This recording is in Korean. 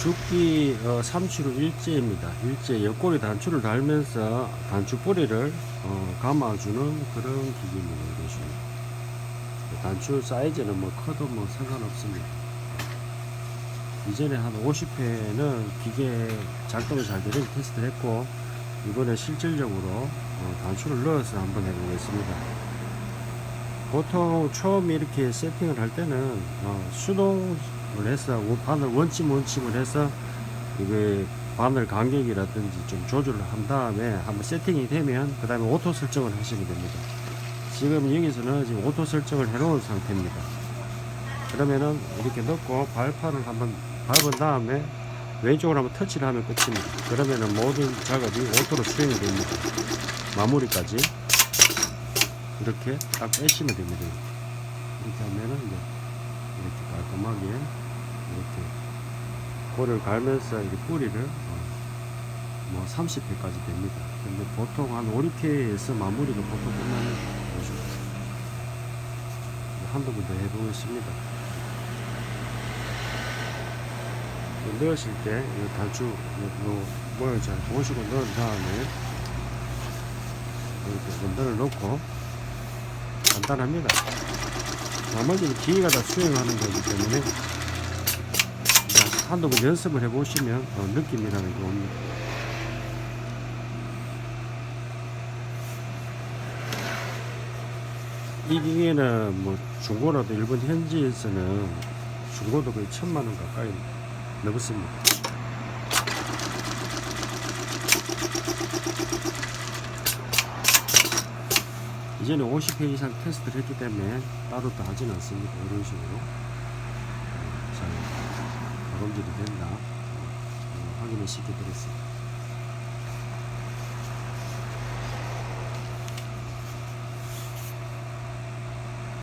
죽기 어, 3치로 일제입니다. 일제 옆구리 단추를 달면서 단추 뿌리를 어, 감아주는 그런 기기입니다. 이것이. 단추 사이즈는 뭐 커도 뭐 상관없습니다. 이전에 한 50회는 기계 작동이 잘 되는지 테스트를 했고 이번에 실질적으로 어, 단추를 넣어서 한번 해보겠습니다. 보통 처음 이렇게 세팅을 할 때는 어, 수동 을 해서 원- 바늘 원침 원침을 해서 이게 바늘 간격이라든지 좀 조절을 한 다음에 한번 세팅이 되면 그 다음에 오토 설정을 하시면 됩니다. 지금 여기서는 지금 오토 설정을 해 놓은 상태입니다. 그러면은 이렇게 넣고 발판을 한번 밟은 다음에 왼쪽으로 한번 터치를 하면 끝입니다. 그러면은 모든 작업이 오토로 수행이 됩니다. 마무리까지 이렇게 딱 빼시면 됩니다. 이렇게 하면은 이제 이렇게 깔끔하게 이렇게 골을 갈면서 이렇게 뿌리를 어, 뭐 30회까지 됩니다. 근데 보통 한 5, 6회에서 마무리가 보통 끝나는 거죠. 한두 번 더 해보겠습니다. 넣으실 때, 이 단추, 요, 요 모양 잘 보시고 넣은 다음에, 이렇게 원단을 넣고, 간단합니다. 나머지는 기계가 다 수행하는 거기 때문에, 번 연습을 해보시면 더 느낌이라는 게 옵니다. 이 기계는 뭐 중고라도 일본 현지에서는 중고도 거의 천만 원 가까이 넘었습니다. 이전에 50회 이상 테스트를 했기 때문에 따로 또 하진 않습니다. 이런 식으로 어, 잘 가공질이 된다 어, 확인을 시켜드렸습니다.